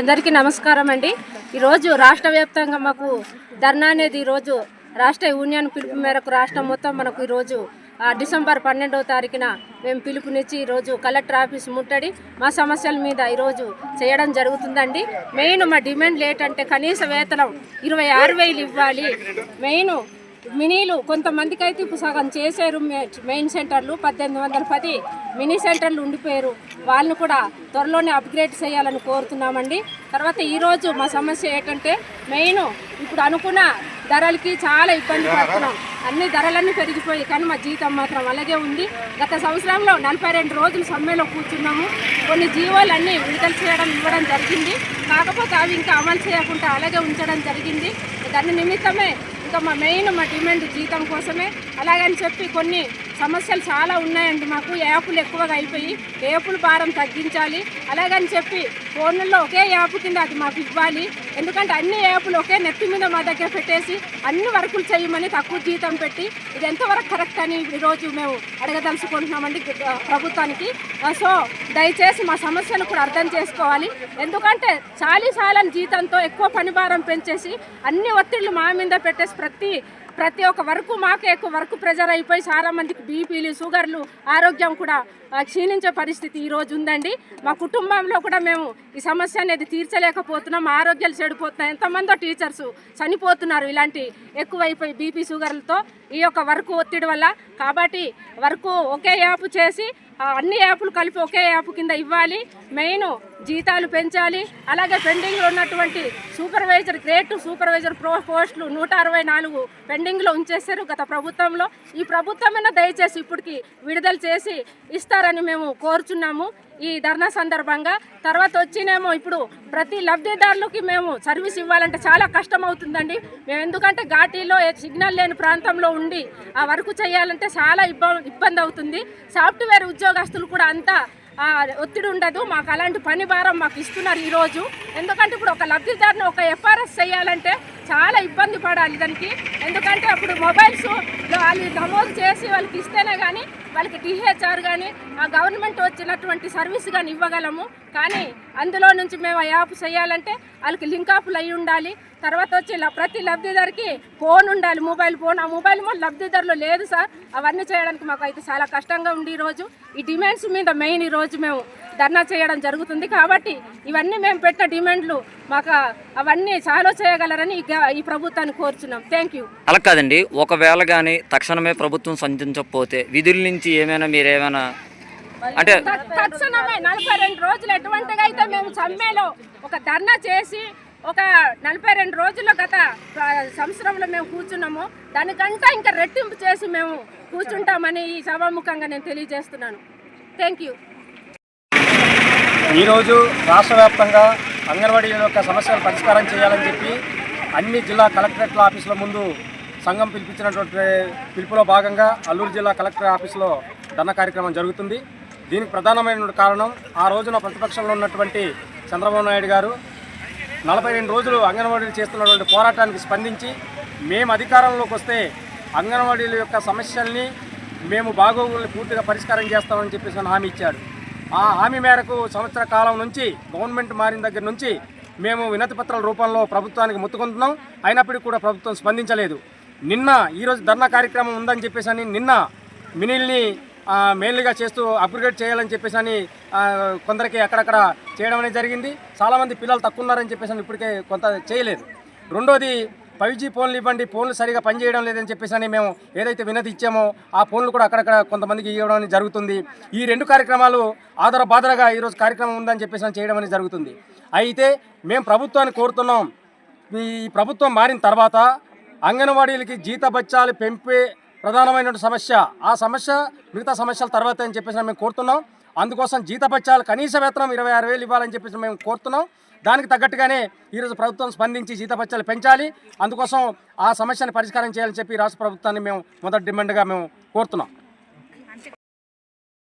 అందరికీ నమస్కారం అండి. ఈరోజు రాష్ట్ర వ్యాప్తంగా మాకు ధర్నా అనేది ఈరోజు రాష్ట్ర యూనియన్ పిలుపు మేరకు రాష్ట్రం మొత్తం మనకు ఈరోజు డిసెంబర్ పన్నెండవ తారీఖున మేము పిలుపునిచ్చి ఈరోజు కలెక్టర్ ఆఫీస్ ముట్టడి మా సమస్యల మీద ఈరోజు చేయడం జరుగుతుందండి. మెయిన్ మా డిమాండ్ ఏంటంటే కనీస వేతనం ఇరవై ఆరు వేలు ఇవ్వాలి. మెయిన్ మినీలు కొంతమందికి అయితే ఇప్పుడు సగం చేశారు మెయిన్ సెంటర్లు పద్దెనిమిది వందల పది మినీ సెంటర్లు ఉండిపోయారు. వాళ్ళని కూడా త్వరలోనే అప్గ్రేడ్ చేయాలని కోరుతున్నామండి. తర్వాత ఈరోజు మా సమస్య ఏంటంటే మెయిన్ ఇప్పుడు అనుకున్న ధరలకి చాలా ఇబ్బంది పడుతున్నాం. అన్ని ధరలన్నీ పెరిగిపోయి కానీ మా జీతం మాత్రం అలాగే ఉంది. గత సంవత్సరంలో నలభై రెండు రోజులు సమ్మెలో కూర్చున్నాము. కొన్ని జీవోలు అన్నీ విడుదల చేయడం ఇవ్వడం జరిగింది. కాకపోతే అవి ఇంకా అమలు చేయకుండా అలాగే ఉంచడం జరిగింది. దాని నిమిత్తమే ఇంకా మా మెయిన్ మా డిమాండ్ జీతం కోసమే. అలాగని చెప్పి కొన్ని సమస్యలు చాలా ఉన్నాయండి మాకు. యాప్లు ఎక్కువగా అయిపోయి యాపుల భారం తగ్గించాలి. అలాగని చెప్పి ఫోన్లలో ఒకే యాప్ కింద అది మాకు ఇవ్వాలి. ఎందుకంటే అన్ని యాప్లు ఒకే నెత్తి మీద మా దగ్గర పెట్టేసి అన్ని వర్కులు చేయమని తక్కువ జీతం పెట్టి ఇది ఎంతవరకు కరెక్ట్ అని ఈరోజు మేము అడగదలుచుకుంటున్నామండి ప్రభుత్వానికి. సో దయచేసి మా సమస్యను కూడా అర్థం చేసుకోవాలి. ఎందుకంటే చాలీ చాలని జీతంతో ఎక్కువ పని భారం పెంచేసి అన్ని ఒత్తిళ్ళు మా మీద పెట్టేసి ప్రతి ప్రతి ఒక్క వరకు మాకే ఎక్కువ వర్క్ ప్రెజర్ అయిపోయి చాలా మందికి బీపీలు షుగర్లు ఆరోగ్యం కూడా క్షీణించే పరిస్థితి ఈరోజు ఉందండి. మా కుటుంబంలో కూడా మేము ఈ సమస్య అనేది తీర్చలేకపోతున్నాం. మా ఆరోగ్యాలు చెడిపోతున్నాయి. ఎంతమందో టీచర్స్ చనిపోతున్నారు ఇలాంటి ఎక్కువైపోయి బీపీ షుగర్లతో ఈ యొక్క వర్క్ ఒత్తిడి వల్ల. కాబట్టి వర్క్ ఒకే యాప్ చేసి అన్ని యాప్లు కలిపి ఒకే యాప్ కింద ఇవ్వాలి. మెయిన్ జీతాలు పెంచాలి. అలాగే పెండింగ్లో ఉన్నటువంటి సూపర్వైజర్ గ్రేట్ సూపర్వైజర్ ప్రో పోస్టులు నూట అరవై నాలుగు పెండింగ్లో ఉంచేశారు గత ప్రభుత్వంలో. ఈ ప్రభుత్వమైన దయచేసి ఇప్పటికి విడుదల చేసి ఇస్తారని మేము కోరుచున్నాము ఈ ధర్నా సందర్భంగా. తర్వాత వచ్చినేమో ఇప్పుడు ప్రతి లబ్ధిదారులకి మేము సర్వీస్ ఇవ్వాలంటే చాలా కష్టం అవుతుందండి మేము ఎందుకంటే ఘాటీలో సిగ్నల్ లేని ప్రాంతంలో ఉండి ఆ వర్క్ చేయాలంటే చాలా ఇబ్బంది ఇబ్బంది అవుతుంది సాఫ్ట్వేర్ ఉద్యోగస్తులు కూడా అంతా ఒత్తిడి ఉండదు. మాకు అలాంటి పని భారం మాకు ఇస్తున్నారు ఈరోజు. ఎందుకంటే ఇప్పుడు ఒక లబ్ధిదారుని ఒక ఎఫ్ఆర్ఎస్ చేయాలంటే చాలా ఇబ్బంది పడాలి దానికి ఎందుకంటే అప్పుడు మొబైల్స్ వాళ్ళు నమోదు చేసి వాళ్ళకి ఇస్తేనే కానీ వాళ్ళకి టీహెచ్ఆర్ కానీ ఆ గవర్నమెంట్ వచ్చినటువంటి సర్వీస్ కానీ ఇవ్వగలము. కానీ అందులో నుంచి మేము ఆ యాప్ చేయాలంటే వాళ్ళకి లింక్ ఆఫ్లు అయి ఉండాలి. తర్వాత వచ్చి ప్రతి లబ్ధిదారికి ఫోన్ ఉండాలి మొబైల్ ఫోన్. ఆ మొబైల్ ఫోన్ లబ్ధిదారులు లేదు సార్. అవన్నీ చేయడానికి మాకు అయితే చాలా కష్టంగా ఉంది ఈరోజు. ఈ డిమాండ్స్ మీద మెయిన్ ఈరోజు మేము ధర్నా చేయడం జరుగుతుంది. కాబట్టి ఇవన్నీ మేము పెట్టిన డిమాండ్లు మాకు అవన్నీ సాల్వ్ చేయగలరని ఈ ప్రభుత్వాన్ని కోరుచున్నాం. థ్యాంక్ యూ అలా కాదండి. ఒకవేళ కానీ తక్షణమే ప్రభుత్వం సంధించకపోతే విధుల నుంచి ఏమైనా మీరేమైనా అంటే తక్షణమే నలభై రెండు రోజులు ఎటువంటిగా అయితే మేము సమ్మెలో ఒక ధర్నా చేసి ఒక నలభై రెండు రోజుల్లో గత సంవత్సరంలో మేము కూర్చున్నాము. దానికంటే ఇంకా రెట్టింపు చేసి మేము కూర్చుంటామని ఈ సభాముఖంగా నేను తెలియజేస్తున్నాను. థ్యాంక్ యూ ఈరోజు రాష్ట్ర వ్యాప్తంగా అంగన్వాడీల యొక్క సమస్యలు పరిష్కారం చేయాలని చెప్పి అన్ని జిల్లా కలెక్టరేట్ల ఆఫీసుల ముందు సంఘం పిలిపించినటువంటి పిలుపులో భాగంగా అల్లూరు జిల్లా కలెక్టర్ ఆఫీసులో ధర్నా కార్యక్రమం జరుగుతుంది. దీనికి ప్రధానమైన కారణం ఆ రోజున ప్రతిపక్షంలో ఉన్నటువంటి చంద్రబాబు నాయుడు గారు నలభై రెండు రోజులు అంగన్వాడీలు చేస్తున్నటువంటి పోరాటానికి స్పందించి మేము అధికారంలోకి వస్తే అంగన్వాడీల యొక్క సమస్యల్ని మేము బాగోగుల్ని పూర్తిగా పరిష్కారం చేస్తామని చెప్పేసి హామీ ఇచ్చాడు. ఆ హామీ మేరకు సంవత్సర కాలం నుంచి గవర్నమెంట్ మారిన దగ్గర నుంచి మేము వినతి పత్రాల రూపంలో ప్రభుత్వానికి ముత్తుకుంటున్నాం అయినప్పటికీ కూడా ప్రభుత్వం స్పందించలేదు. నిన్న ఈరోజు ధర్నా కార్యక్రమం ఉందని చెప్పేసి అని నిన్న మినిల్ని మెయిన్గా చేస్తూ అప్గ్రేడ్ చేయాలని చెప్పేసి అని కొందరికి అక్కడక్కడ చేయడం అనేది జరిగింది. చాలామంది పిల్లలు తక్కువ ఉన్నారని చెప్పేసి అని ఇప్పటికే కొంత చేయలేదు. రెండోది ఫైవ్ జీ ఫోన్లు ఇవ్వండి ఫోన్లు సరిగా పనిచేయడం లేదని చెప్పేసి అని మేము ఏదైతే వినతి ఇచ్చామో ఆ ఫోన్లు కూడా అక్కడక్కడ కొంతమందికి ఇవ్వడం అనేది జరుగుతుంది. ఈ రెండు కార్యక్రమాలు ఆధార బాధరగా ఈరోజు కార్యక్రమం ఉందని చెప్పేసి చేయడం అనేది జరుగుతుంది. అయితే మేము ప్రభుత్వాన్ని కోరుతున్నాం. ఈ ప్రభుత్వం మారిన తర్వాత అంగన్వాడీలకి జీత బచ్చాలు పెంపే ప్రధానమైనటువంటి సమస్య ఆ సమస్య మిగతా సమస్యల తర్వాత అని చెప్పేసి మేము కోరుతున్నాం. అందుకోసం జీత బచ్చాలు కనీస వేతనం ఇరవై ఆరు వేలు ఇవ్వాలని చెప్పేసి మేము కోరుతున్నాం. దానికి తగ్గట్టుగానే ఈరోజు ప్రభుత్వం స్పందించి జీతపత్యాలు పెంచాలి. అందుకోసం ఆ సమస్యను పరిష్కారం చేయాలని చెప్పి రాష్ట్ర ప్రభుత్వాన్ని మేము మొదటి డిమాండ్గా మేము కోరుతున్నాం.